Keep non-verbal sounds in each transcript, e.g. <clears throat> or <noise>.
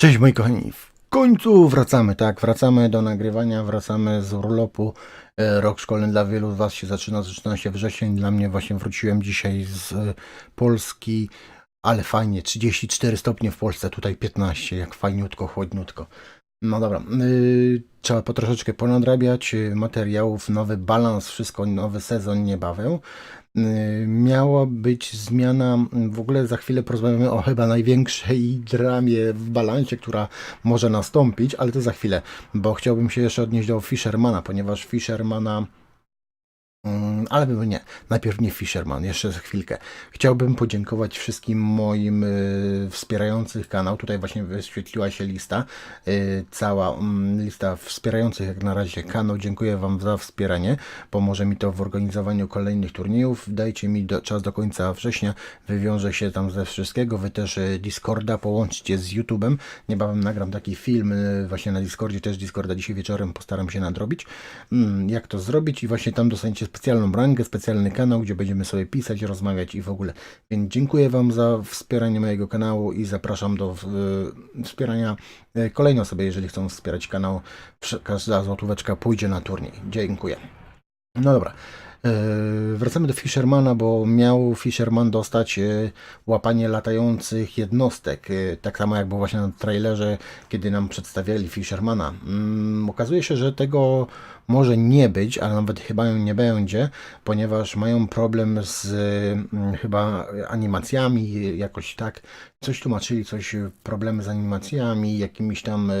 Cześć moi kochani, w końcu wracamy, tak, wracamy do nagrywania, wracamy z urlopu. E, Rok szkolny dla wielu z Was się zaczyna, zaczyna się wrzesień, dla mnie właśnie wróciłem dzisiaj z e, Polski, ale fajnie, 34 stopnie w Polsce, tutaj 15, jak fajniutko, chłodniutko. No dobra, y, trzeba po troszeczkę ponadrabiać y, materiałów, nowy balans, wszystko, nowy sezon niebawem. Y, Miała być zmiana, w ogóle za chwilę porozmawiamy o chyba największej dramie w balansie, która może nastąpić, ale to za chwilę, bo chciałbym się jeszcze odnieść do Fishermana, ponieważ Fishermana. Mm, Ale nie, najpierw nie Fisherman, jeszcze za chwilkę. Chciałbym podziękować wszystkim moim y, wspierających kanał. Tutaj właśnie wyświetliła się lista, y, cała mm, lista wspierających jak na razie kanał. Dziękuję Wam za wspieranie. Pomoże mi to w organizowaniu kolejnych turniejów. Dajcie mi do, czas do końca września. Wywiążę się tam ze wszystkiego. Wy też y, Discorda połączcie z YouTube'em. Niebawem nagram taki film właśnie na Discordzie, też Discorda dzisiaj wieczorem postaram się nadrobić. Mm, Jak to zrobić i właśnie tam dostaniecie specjalną rangę, specjalny kanał, gdzie będziemy sobie pisać, rozmawiać i w ogóle. Więc dziękuję Wam za wspieranie mojego kanału i zapraszam do y, wspierania y, kolejne osoby, jeżeli chcą wspierać kanał. Każda złotóweczka pójdzie na turniej. Dziękuję. No dobra. Yy, Wracamy do Fishermana, bo miał Fisherman dostać yy, łapanie latających jednostek. Yy, Tak samo jak było właśnie na trailerze, kiedy nam przedstawiali Fishermana. Mm, Okazuje się, że tego może nie być, ale nawet chyba nie będzie, ponieważ mają problem z mm, chyba animacjami, jakoś tak. Coś tłumaczyli, coś problemy z animacjami, jakimiś tam.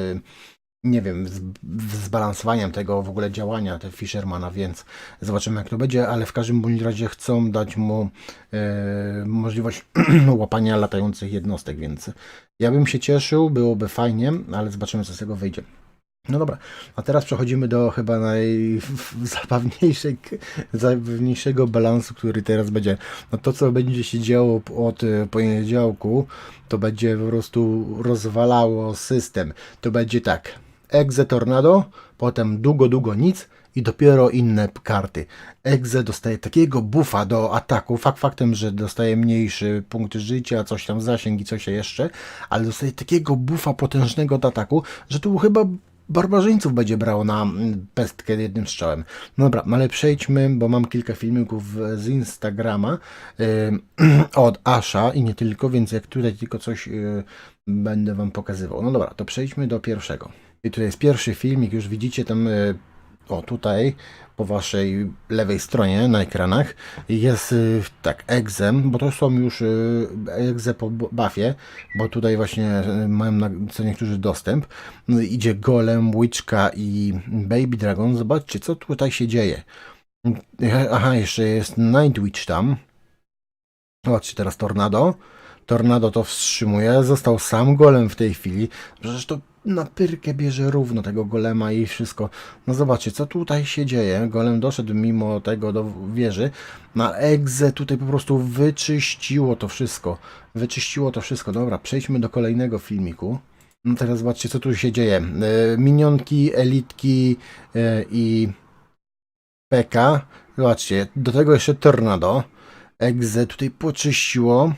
Nie wiem, z, zbalansowaniem tego w ogóle działania te Fishermana, więc zobaczymy jak to będzie, ale w każdym bądź razie chcą dać mu e, możliwość <clears throat> łapania latających jednostek, więc ja bym się cieszył, byłoby fajnie, ale zobaczymy co z tego wyjdzie. No dobra, a teraz przechodzimy do chyba najzabawniejszego <laughs> balansu, który teraz będzie. No to, co będzie się działo od e, poniedziałku, to będzie po prostu rozwalało system. To będzie tak, Exe Tornado, potem długo, długo nic i dopiero inne karty. Exe dostaje takiego buffa do ataku, fakt faktem, że dostaje mniejszy punkt życia, coś tam zasięg i coś jeszcze, ale dostaje takiego buffa potężnego do ataku, że tu chyba barbarzyńców będzie brało na mm, pestkę jednym strzałem. No dobra, no ale przejdźmy, bo mam kilka filmików z Instagrama ym, <clears throat> od Asha i nie tylko, więc jak tutaj tylko coś yy, będę Wam pokazywał. No dobra, to przejdźmy do pierwszego. I tutaj jest pierwszy filmik, już widzicie tam, yy, o tutaj, po Waszej lewej stronie na ekranach jest yy, tak, egzem, bo to są już yy, egze po bu- buffie, bo tutaj właśnie mają na, co niektórzy dostęp. No, idzie Golem, Witchka i Baby Dragon. Zobaczcie, co tutaj się dzieje. Aha, jeszcze jest Night Witch tam. Zobaczcie teraz Tornado. Tornado to wstrzymuje. Został sam golem w tej chwili. Przecież to na pyrkę bierze równo tego golema i wszystko. No zobaczcie, co tutaj się dzieje. Golem doszedł mimo tego do wieży. Na egze tutaj po prostu wyczyściło to wszystko. Wyczyściło to wszystko. Dobra, przejdźmy do kolejnego filmiku. No teraz zobaczcie, co tu się dzieje. E, Minionki, elitki e, i PK. Zobaczcie, do tego jeszcze Tornado. Exe tutaj poczyściło.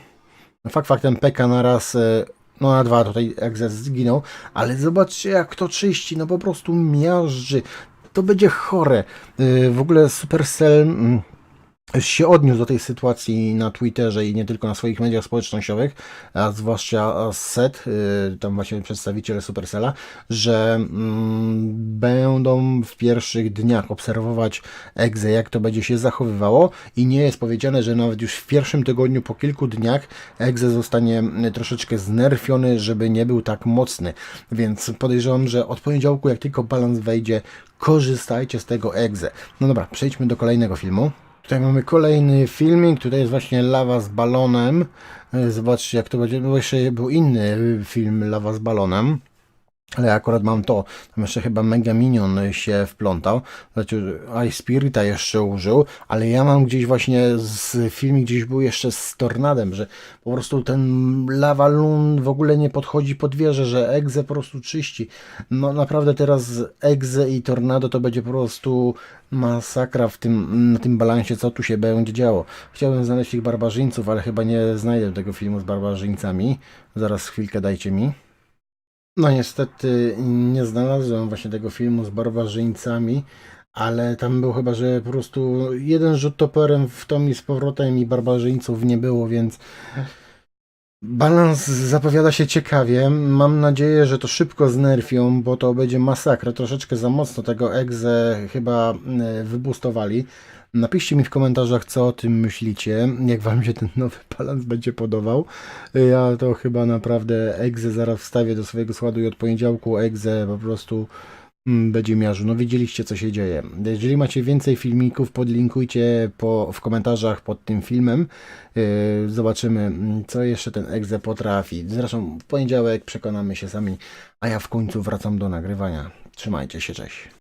Fakt faktem PK na raz, e, no na dwa tutaj Exe zginął, ale zobaczcie jak to czyści, no po prostu miażdży. To będzie chore. E, W ogóle Supercell mm, się odniósł do tej sytuacji na Twitterze i nie tylko na swoich mediach społecznościowych, a zwłaszcza Set, y, tam właśnie przedstawiciele Supercella, że mm, będą w pierwszych dniach obserwować Exe, jak to będzie się zachowywało i nie jest powiedziane, że nawet już w pierwszym tygodniu, po kilku dniach Exe zostanie y, troszeczkę znerfiony, żeby nie był tak mocny, więc podejrzewam, że od poniedziałku, jak tylko balans wejdzie, korzystajcie z tego Exe. No dobra, przejdźmy do kolejnego filmu. Tutaj mamy kolejny filmik, tutaj jest właśnie lawa z balonem. E, Zobaczcie jak to będzie, bo jeszcze był inny film lawa z balonem. Ale ja akurat mam to, tam jeszcze chyba Mega Minion się wplątał, znaczy Ice Spirita jeszcze użył, ale ja mam gdzieś właśnie z filmik gdzieś był jeszcze z Tornadem, że po prostu ten Lava Loon w ogóle nie podchodzi pod wieżę, że Exe po prostu czyści. No naprawdę teraz Exe i Tornado to będzie po prostu masakra w tym, na tym balansie, co tu się będzie działo. Chciałbym znaleźć tych barbarzyńców, ale chyba nie znajdę tego filmu z barbarzyńcami. Zaraz chwilkę dajcie mi. No niestety nie znalazłem właśnie tego filmu z barbarzyńcami, ale tam był chyba, że po prostu jeden rzut toporem w tom i z powrotem i barbarzyńców nie było, więc balans zapowiada się ciekawie. Mam nadzieję, że to szybko znerfią, bo to będzie masakra. Troszeczkę za mocno tego egze chyba e, wybustowali. Napiszcie mi w komentarzach, co o tym myślicie, jak wam się ten nowy balans będzie podobał. Ja to chyba naprawdę egzę zaraz wstawię do swojego składu i od poniedziałku egzę po prostu mm, będzie miarzył. No widzieliście, co się dzieje. Jeżeli macie więcej filmików, podlinkujcie po, w komentarzach pod tym filmem. Yy, Zobaczymy, mm, co jeszcze ten egze potrafi. Zresztą w poniedziałek przekonamy się sami, a ja w końcu wracam do nagrywania. Trzymajcie się, cześć.